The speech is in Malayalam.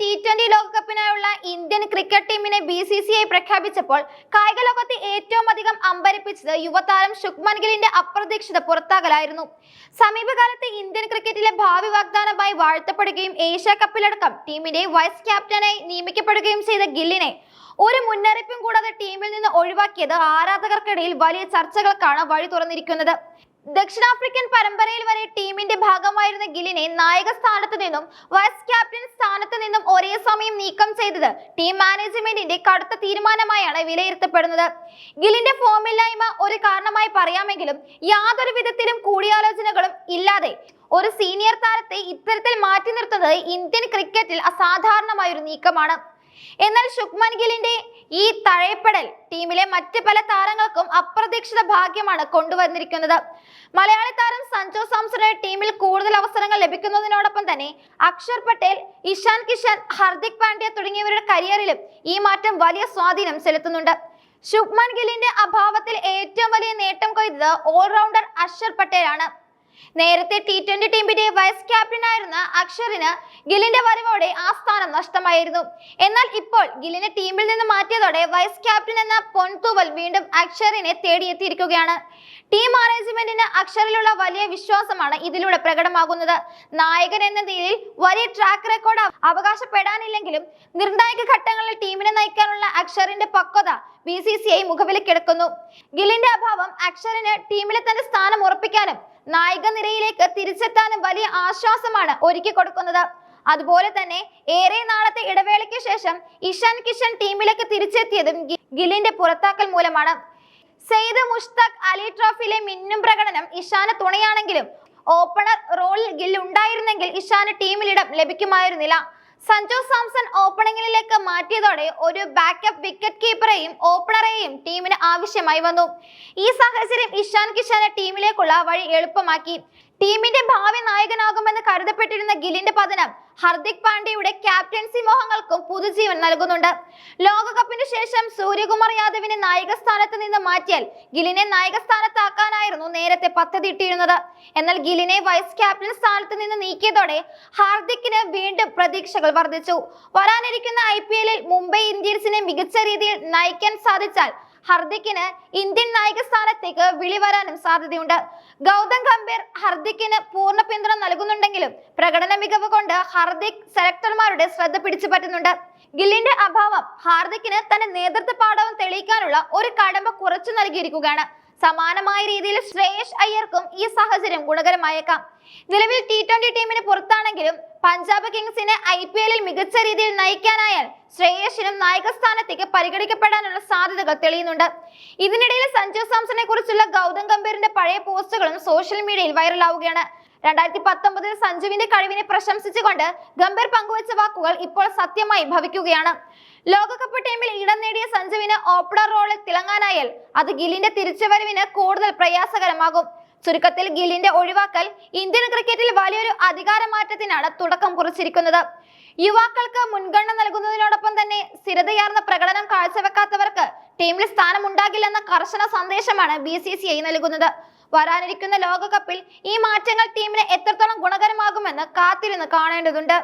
ടി ട്വന്റി ലോകകപ്പിനായുള്ള ഇന്ത്യൻ ക്രിക്കറ്റ് ടീമിനെ ബി സി സി ഐ പ്രഖ്യാപിച്ചപ്പോൾ കായിക ലോകത്തെ ഏറ്റവും അധികം അമ്പരപ്പിച്ചത് യുവതാരം ശുക്മൻ ഗിലിന്റെ അപ്രതീക്ഷിത പുറത്താകലായിരുന്നു. സമീപകാലത്ത് ഇന്ത്യൻ ക്രിക്കറ്റിലെ ഭാവി വാഗ്ദാനമായി വാഴ്ത്തപ്പെടുകയും ഏഷ്യ കപ്പിലടക്കം ടീമിന്റെ വൈസ് ക്യാപ്റ്റനായി നിയമിക്കപ്പെടുകയും ചെയ്ത ഗില്ലിനെ ഒരു മുന്നറിയിപ്പും കൂടാതെ ടീമിൽ നിന്ന് ഒഴിവാക്കിയത് ആരാധകർക്കിടയിൽ വലിയ ചർച്ചകൾക്കാണ് വഴി തുറന്നിരിക്കുന്നത്. ദക്ഷിണാഫ്രിക്കൻ പരമ്പരയിൽ വരെ ടീമിന്റെ ഭാഗമായിരുന്ന ഗില്ലിനെ നായക സ്ഥാനത്ത് നിന്നും വൈസ് ക്യാപ്റ്റൻ സ്ഥാനത്ത് നിന്നും ഒരേ സമയം നീക്കം ചെയ്തത് ടീം മാനേജ്മെന്റിന്റെ കടുത്ത തീരുമാനമായാണ് വിലയിരുത്തപ്പെടുന്നത്. ഗില്ലിന്റെ ഫോമില്ലായ്മ ഒരു കാരണമായി പറയാമെങ്കിലും യാതൊരു വിധത്തിലും കൂടിയാലോചനകളും ഇല്ലാതെ ഒരു സീനിയർ താരത്തെ ഇത്തരത്തിൽ മാറ്റി നിർത്തുന്നത് ഇന്ത്യൻ ക്രിക്കറ്റിൽ അസാധാരണമായ ഒരു നീക്കമാണ്. എന്നാൽ ശുക്മൻ ഗില്ലിന്റെ ഈ തഴയപ്പെടൽ ടീമിലെ മറ്റ് പല താരങ്ങൾക്കും അപ്രതീക്ഷിത ഭാഗ്യമാണ് കൊണ്ടുവന്നിരിക്കുന്നത്. മലയാളി താരം സഞ്ജു സാംസണ് ടീമിൽ കൂടുതൽ അവസരങ്ങൾ ലഭിക്കുന്നതിനോടൊപ്പം തന്നെ അക്ഷർ പട്ടേൽ ഇഷാൻ കിഷൻ ഹർദിക് പാണ്ഡ്യ തുടങ്ങിയവരുടെ കരിയറിലും ഈ മാറ്റം വലിയ സ്വാധീനം ചെലുത്തുന്നുണ്ട്. ശുഭ്മൻ ഗില്ലിന്റെ അഭാവത്തിൽ ഏറ്റവും വലിയ നേട്ടം കൊയ്തത് ഓൾറൗണ്ടർ അക്ഷർ പട്ടേലാണ്. നേരത്തെ ടി ട്വന്റി ടീമിന്റെ വൈസ് ക്യാപ്റ്റൻ ക്യാപ്റ്റനായിരുന്ന അക്ഷറിന് ഗിലിന്റെ വരവോടെ ആ സ്ഥാനം നഷ്ടമായിരുന്നു. എന്നാൽ ഇപ്പോൾ ഗിലിനെ ടീമിൽ നിന്ന് മാറ്റിയതോടെ വൈസ് ക്യാപ്റ്റൻ എന്ന പൊൻതൂവൽ വീണ്ടും അക്ഷറിനെ തേടിയെത്തിയിരിക്കുകയാണ്. ടീം മാനേജ്മെന്റിന് അക്ഷറിലുള്ള വലിയ വിശ്വാസമാണ് ഇതിലൂടെ പ്രകടമാകുന്നത്. നായകൻ എന്ന നിലയിൽ വലിയ ട്രാക്ക് റെക്കോർഡ് അവകാശപ്പെടാനില്ലെങ്കിലും നിർണായക ഘട്ടങ്ങളിൽ ടീമിനെ നയിക്കാനുള്ള അക്ഷറിന്റെ പക്വത ബി സി സി ഐ മുഖവിലക്കെടുക്കുന്നു ഗിലിന്റെ അഭാവം അക്ഷറിന് ടീമിലെ തന്റെ സ്ഥാനം ഉറപ്പിക്കാനും നായിക നിരയിലേക്ക് തിരിച്ചെത്താനും വലിയ ആശ്വാസമാണ് ഒരുക്കി കൊടുക്കുന്നത്. അതുപോലെ തന്നെ ഏറെ നാളത്തെ ഇടവേളയ്ക്ക് ശേഷം ഇഷാൻ കിഷൻ ടീമിലേക്ക് തിരിച്ചെത്തിയതും ഗിലിന്റെ പുറത്താക്കൽ മൂലമാണ്. സെയ്ദ് മുഷ്താഖ് അലി ട്രോഫിയിലെ മിന്നും പ്രകടനം ഇഷാന് തുണയാണെങ്കിലും ഓപ്പണർ റോളിൽ ഗിൽ ഉണ്ടായിരുന്നെങ്കിൽ ഇഷാന് ടീമിലിടം ലഭിക്കുമായിരുന്നില്ല. സഞ്ജു സാംസൺ ഓപ്പണിംഗിലേക്ക് മാറ്റിയതോടെ ഒരു ബാക്കപ്പ് വിക്കറ്റ് കീപ്പറെയും ഓപ്പണറെയും ടീമിന് ആവശ്യമായി വന്നു. ഈ സാഹചര്യം ഇഷാൻ കിഷാന് ടീമിലേക്കുള്ള വഴി എളുപ്പമാക്കി. ടീമിന്റെ ഭാവി നായകനാകുമെന്ന് കരുതപ്പെട്ടിരുന്ന ഗില്ലിന്റെ പതനം ഹർദിക് പാണ്ഡ്യയുടെ ക്യാപ്റ്റൻസി മോഹങ്ങൾക്കും പുതുജീവൻ നൽകുന്നുണ്ട്. ലോകകപ്പിന് ശേഷം സൂര്യകുമാർ യാദവിനെ നായക സ്ഥാനത്ത് നിന്ന് മാറ്റിയാൽ ഗില്ലിനെ നായക സ്ഥാനത്താക്കാനായിരുന്നു നേരത്തെ പദ്ധതിയിട്ടിരുന്നത് എന്നാൽ ഗിലിനെ വൈസ് ക്യാപ്റ്റൻ സ്ഥാനത്ത് നിന്ന് നീക്കിയതോടെ ഹാർദിക്കിന് വീണ്ടും പ്രതീക്ഷകൾ വർദ്ധിച്ചു. വരാനിരിക്കുന്ന ഐ പി എല്ലിൽ മുംബൈ ഇന്ത്യൻസിനെ മികച്ച രീതിയിൽ നയിക്കാൻ സാധിച്ചാൽ ഹർദിക്കിന് ഇന്ത്യൻ നായക സ്ഥാനത്തേക്ക് വിളി വരാനും സാധ്യതയുണ്ട്. ഗൗതം ഗംഭീർ ഹർദിക്കിന് പൂർണ പിന്തുണ നൽകുന്നുണ്ടെങ്കിലും പ്രകടന മികവ് കൊണ്ട് ഹർദിക് സെലക്ടർമാരുടെ ശ്രദ്ധ പിടിച്ചു പറ്റുന്നുണ്ട്. ഗില്ലിന്റെ അഭാവം ഹാർദിക്കിന് തന്റെ നേതൃത്വ പാഠവും തെളിയിക്കാനുള്ള ഒരു കടമ്പ കുറച്ചു നൽകിയിരിക്കുകയാണ്. സമാനമായ രീതിയിൽ ശ്രേയസ് അയ്യർക്കും ഈ സാഹചര്യം ഗുണകരമായേക്കാം. നിലവിൽ ടി ട്വന്റി ടീമിന് പുറത്താണെങ്കിലും പഞ്ചാബ് കിങ്സിനെ ഐ പി എല്ലിൽ മികച്ച രീതിയിൽ നയിക്കാനായാൽ ശ്രേയസിനും നായക സ്ഥാനത്തേക്ക് പരിഗണിക്കപ്പെടാനുള്ള സാധ്യതകൾ തെളിയുന്നുണ്ട്. ഇതിനിടയിൽ സഞ്ജു സാംസണെ കുറിച്ചുള്ള ഗൗതം ഗംഭീറിന്റെ പഴയ പോസ്റ്റുകളും സോഷ്യൽ മീഡിയയിൽ വൈറലാവുകയാണ്. രണ്ടായിരത്തി പത്തൊമ്പതിൽ സഞ്ജുവിന്റെ കഴിവിനെ പ്രശംസിച്ചുകൊണ്ട് ഗംഭീർ പങ്കുവച്ച വാക്കുകൾ ഇപ്പോൾ സത്യമായി ഭവിക്കുകയാണ്. ലോകകപ്പ് ടീമിൽ ഇടം നേടിയ സഞ്ജുവിന് ഓപ്പണർ റോളിൽ തിളങ്ങാനായാൽ അത് ഗില്ലിന്റെ തിരിച്ചുവരവിന് കൂടുതൽ പ്രയാസകരമാകും. ചുരുക്കത്തിൽ ഗില്ലിന്റെ ഒഴിവാക്കൽ ഇന്ത്യൻ ക്രിക്കറ്റിൽ വലിയൊരു അധികാരമാറ്റത്തിനാണ് തുടക്കം കുറിച്ചിരിക്കുന്നത്. യുവാക്കൾക്ക് മുൻഗണന നൽകുന്നതിനോടൊപ്പം തന്നെ സ്ഥിരതയാർന്ന പ്രകടനം കാഴ്ചവെക്കാത്തവർക്ക് ടീമിൽ സ്ഥാനമുണ്ടാകില്ലെന്ന കർശന സന്ദേശമാണ് ബി നൽകുന്നത്. വരാനിരിക്കുന്ന ലോകകപ്പിൽ ഈ മാറ്റങ്ങൾ ടീമിന് എത്രത്തോളം ഗുണകരമാകുമെന്ന് കാത്തിരുന്ന് കാണേണ്ടതുണ്ട്.